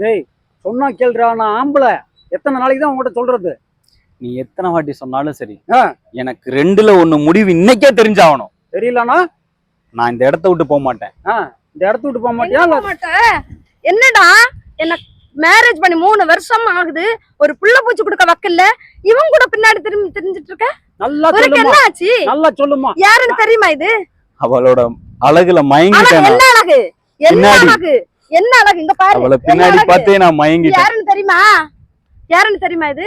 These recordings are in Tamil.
டேய் சொன்னா கேள்றா நான் ஆம்பளை. எத்தனை நாளைக்கு தான் உங்ககிட்ட சொல்றது? நீ எத்தனை வாட்டி சொன்னாலும் சரி. எனக்கு ரெண்டுல ஒண்ணு முடிவு இன்னைக்கே தெரிஞ்சாகணும். தெரியலனா நான் இந்த இடத்த விட்டு போக மாட்டேன். இந்த இடத்த விட்டு போக மாட்டியா? எங்க இல்ல போக மாட்ட? என்னடா? என்ன மேரேஜ் பண்ணி மூணு வருஷம் ஆகுது. ஒரு புள்ள பூச்சி கொடுக்க வக்கல்ல. இவன் கூட பின்னாடி திரும்பி தெரிஞ்சிட்டு இருக்க? நல்லா என்ன ஆச்சு? நல்லா சொல்லுமா. யாருன்னு தெரியுமா இது? அவளோட அழகுல அழகு மயங்கிட்டேன். என்ன அழகு? என்ன. அழகு? என்ன அழகு? இங்க பாரு. அவளை பின்னாடி? பார்த்தே நான் மயங்கிட்டேன். யாருன்னு தெரியுமா? யாருன்னு தெரியுமா இது.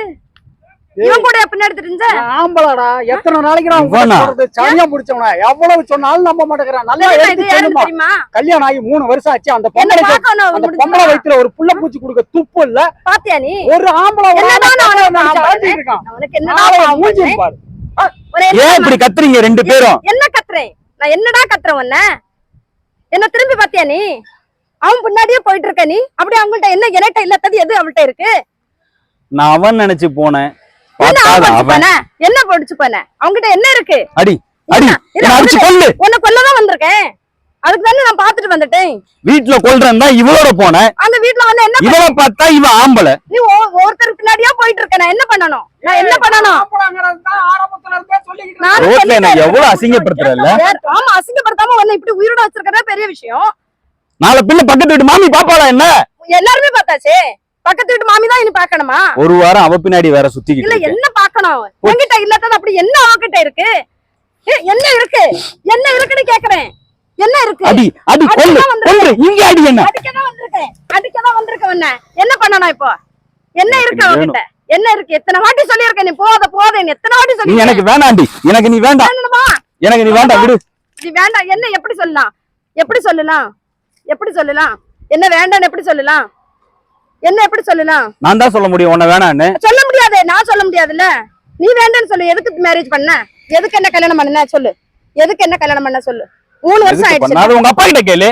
இவன் கூட பின்னாடி தெரிஞ்ச? ஆம்பளடா. எத்தனை நாளைக்கு நான்? சொல்றது? சரியா முடிச்சவன? எவ்வளவு சொன்னாலும் நம்ப மாட்டேங்கிறான். நல்லா தெரியுமா எடுத்து இது? யாருன்னு சொல்லுமா. தெரியுமா? கல்யாணம் ஆகி மூணு வருஷம் ஆச்சு. அந்த பொம்பளை அந்த? பொம்பளை வயித்துல ஒரு புள்ள பூச்சி கொடுக்க துப்பு இல்ல. பாத்தியா நீ? ஒரு ஆம்பளை உனக்கு என்னடா? பாரு. ஏன் இப்படி கத்துறீங்க ரெண்டு பேரும்? என்ன கத்துறேன்? நான் என்னடா கத்துறேன் உன்ன? என்ன திரும்பி பாத்தியா நீ? அவன் பின்னாடியே போயிட்டு இருக்க நீ? அப்படி அவங்கள்ட்ட என்ன என்கிட்ட இல்லாதது எது அவள்கிட்ட இருக்கு? நான் அவன் நினைச்சு போனேன். என்ன படிச்சு போன? என்ன படிச்சு போன? அவங்ககிட்ட என்ன இருக்கு? அடி அடி கொல்லு. உன்னை கொல்லதான் வந்திருக்கேன். அதுக்கு தானே நான் பாத்துட்டு வந்துட்டேன். வீட்டுல கொல்றேன் தான் இவளோட போனேன் அந்த வீட்ல வந்து என்ன இவளை பார்த்தா இவன் ஆம்பளை. நீ ஒருத்தர் பின்னாடியா போயிட்டு இருக்க நான் என்ன பண்ணணும்? நான் என்ன தான் ஆரம்பத்துல இருந்தே சொல்லிக்கிட்டு. என்ன எவ்வளவு அசிங்கப்படுத்துறல ஆமா அசிங்கப்படுத்தாம உன்னை இப்படி உயிரோட வச்சிருக்கிறதே பெரிய விஷயம். நாளை பின்ன பக்கத்து வீட்டு மாமி பாப்பாளா என்ன? எல்லாருமே பார்த்தாச்சே. பக்கத்து வீட்டு மாமி தான் இனி பாக்கணுமா ஒரு வாரம் அவ பின்னாடி வேற இல்ல சுத்திக்கிட்டு இருக்கு. என்ன பாக்கணும் உன்கிட்ட இல்லாதது அப்படி என்ன அவகிட்ட இருக்கு? என்ன இருக்கு? என்ன இருக்குன்னு கேக்குறேன். என்ன இருக்கு? அடி அடி கொல்லு அடிக்கதான் வந்திருக்கேன். கொல்லு இங்க அடி என்ன? அடிக்கதான் வந்திருக்கேன் என்ன பண்ணணும் இப்போ? என்ன இருக்கு அவகிட்ட? என்ன இருக்கு? எத்தனை வாட்டி சொல்லியிருக்கேன் நீ? போத போத எத்தனை வாட்டி நீ சொல்லி எனக்கு வேணாண்டி. எனக்கு நீ வேண்டாம். எனக்கு நீ வேண்டாம் விடு. நீ வேண்டாம். என்ன எப்படி சொல்லலாம்? எப்படி சொல்லலாம்? எப்படி சொல்லலாம்? என்ன வேண்டாம்னு எப்படி சொல்லலாம்? என்ன எப்படி சொல்லலாம்? நான் தான் சொல்ல முடியும் உன்னை வேணான்னு சொல்ல முடியாது நான் சொல்ல முடியாதுல்ல? நீ வேண்டாம்னு சொல்லு எதுக்கு மேரேஜ் பண்ண? எதுக்கு என்ன கல்யாணம் பண்ண? சொல்லு. எதுக்கு என்ன கல்யாணம் பண்ண சொல்லு? மூணு வருஷம் ஆயிடுச்சு. உங்க அப்பா கிட்ட கேளு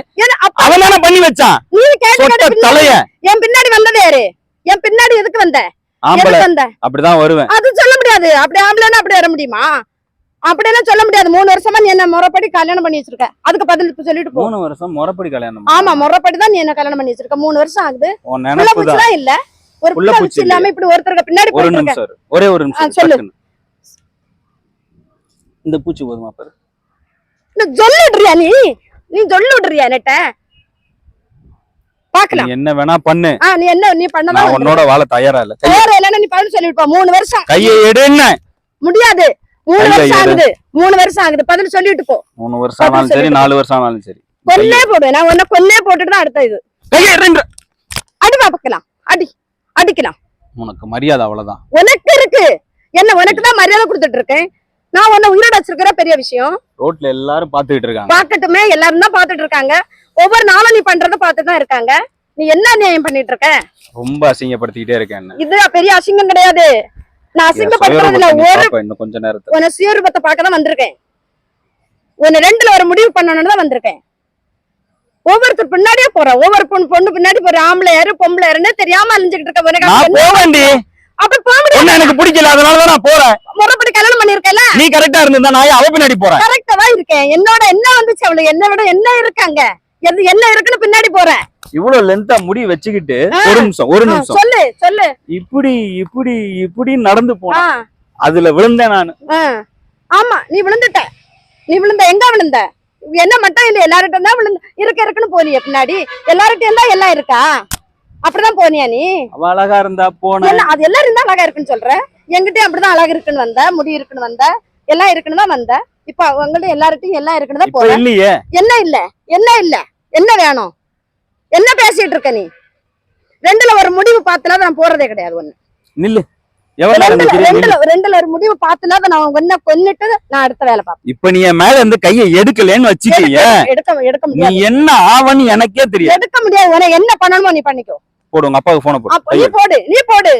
அவன் தானே பண்ணி வச்சான். நீ கேட்டு தலைய. என் பின்னாடி வந்தது யாரு? என் பின்னாடி எதுக்கு வந்த? ஆம்பளை. எதுக்கு வந்த? அப்படிதான் வருவேன். அது சொல்ல முடியாது. அப்படி ஆம்பளைன்னா அப்படி வர முடியுமா? அப்படியெல்லாம் சொல்ல முடியாது. மூணு வருஷமா நீ என்ன முறைப்படி கல்யாணம் பண்ணி வச்சிருக்க. அதுக்கு பதில் சொல்லிட்டு போ. மூணு வருஷம் முறைப்படி கல்யாணம் ஆமா முறைப்படி தான் நீ என்ன கல்யாணம் பண்ணி வச்சிருக்க. மூணு வருஷம் ஆகுது. இல்ல. ஒரு புள்ள புள்ள பூச்சி பூச்சி இல்லாம இப்படி ஒருத்தருக்கு பின்னாடி ஒரு நிமிஷம். ஒரே ஒரு நிமிஷம் சொல்லு. இந்த பூச்சி போதுமா பாரு. சொல்லிடுறியா நீ? நீ சொல்லிடுறியா நெட்ட பாக்கலாம். என்ன வேணா பண்ணு. நீ என்ன நீ பண்ணதான் உன்னோட வாழ தயாரா இல்ல. வேற இல்லைன்னா நீ பதில் சொல்லிருப்பா மூணு வருஷம். கையை எடுன்னு முடியாது. மூணு வருஷம். ஆகுது. மூணு வருஷம் ஆகுது. பதில் சொல்லிட்டு போ. மூணு வருஷம் ஆனாலும் சரி சொல்லிட்டு நாலு வருஷம் ஆனாலும் சரி. கொன்னே போடு நான் உன்னை கொன்னே போட்டுட்டு தான் அடுத்த இது. கையை எடுன்ற அடி பாக்கலாம் அடி. அடிக்கலாம். உனக்கு மரியாதை அவ்வளவுதான். உனக்கு இருக்கு. என்ன உனக்கு தான் மரியாதை கொடுத்துட்டு இருக்கேன். நான் உன்னை உயிரோட வச்சிருக்கிற பெரிய விஷயம். ரோட்ல எல்லாரும் பாத்துக்கிட்டு இருக்காங்க. பாக்கட்டுமே எல்லாரும் தான் பாத்துட்டு இருக்காங்க. ஒவ்வொரு நாளும் நீ பண்றத பார்த்துட்டு தான் இருக்காங்க. நீ என்ன நியாயம் பண்ணிட்டு இருக்க? ரொம்ப அசிங்கப்படுத்திக்கிட்டே இருக்கேன் இது பெரிய அசிங்கம் கிடையாது. நான் அசிங்கப்படுத்துறது இல்ல ஒரு கொஞ்ச நேரத்துல. உன்னை சுயரூபத்தை பார்க்க தான் வந்திருக்கேன். உன்னை ரெண்டுல ஒரு முடிவு பண்ணணும்னு தான் வந்திருக்கேன். ஒவ்வொருத்தர் பின்னாடியே போறேன் ஒவ்வொரு பொண்ணு பொண்ணு பின்னாடி போற. ஆம்பளை யாரு பொம்பளை யாருன்னு தெரியாம அழிஞ்சுக்கிட்டு இருக்க உனக்கு அப்ப போக முடியாது. எனக்கு பிடிக்கல. அதனாலதான் நான் போறேன். முறைப்படி கல்யாணம் பண்ணிருக்கல நீ கரெக்டா இருந்தா நான் அவ பின்னாடி போறேன்? கரெக்டா தான் இருக்கேன். என்னோட என்ன வந்துச்சு அவளுக்கு? என்ன விட என்ன இருக்காங்க? என்ன இருக்குன்னு பின்னாடி போறேன். இவ்வளவு லென்த்தா முடி வச்சுக்கிட்டு. ஒரு நிமிஷம் ஒரு நிமிஷம். சொல்லு சொல்லு. இப்படி இப்படி இப்படி நடந்து ஆ, போனேன் அதுல விழுந்தேன் நானு. ஆமா நீ விழுந்துட்ட. நீ விழுந்த எங்க விழுந்த? என்ன மட்டும் இல்ல எல்லார்கிட்ட தான் விழுந்த. இருக்க இருக்குன்னு போனிய பின்னாடி. எல்லார்கிட்டயும் தான் எல்லாம் இருக்கா? அப்படிதான் போனியா நீ? அழகா இருந்தா என்ன அது எல்லாரும் தான் அழகா இருக்குன்னு சொல்ற? என்கிட்டயும் அப்படிதான் அழகு இருக்குன்னு வந்த முடி இருக்குன்னு வந்த? எல்லாம் இருக்குன்னு தான் வந்த இப்ப உங்கள்ட்ட எல்லார்கிட்டயும் எல்லாம் இருக்குன்னு தான் இப்ப போற இல்லையே? என்ன இல்ல? என்ன இல்ல? என்ன வேணும்? என்ன பேசிட்டு இருக்க நீ? ரெண்டுல ஒரு முடிவு பார்த்துல நான் போறதே கிடையாது ஒண்ணு. நில்லு. ரெண்டுல ஒரு முடிவு பார்த்துல நான் ஒன்ன கொன்னுட்டு நான் அடுத்த வேலை பார்ப்பேன். இப்ப நீ மேல இருந்து கையை எடுக்கலன்னு வச்சுக்கீங்க எடுக்க எடுக்க நீ முடியாது. என்ன ஆவன்னு எனக்கே தெரியாது. எடுக்க முடியாது. உனக்கு என்ன பண்ணணுமோ நீ பண்ணிக்கோ. போடு உங்க அப்பாவுக்கு போன அப்ப நீ போடு நீ போடு.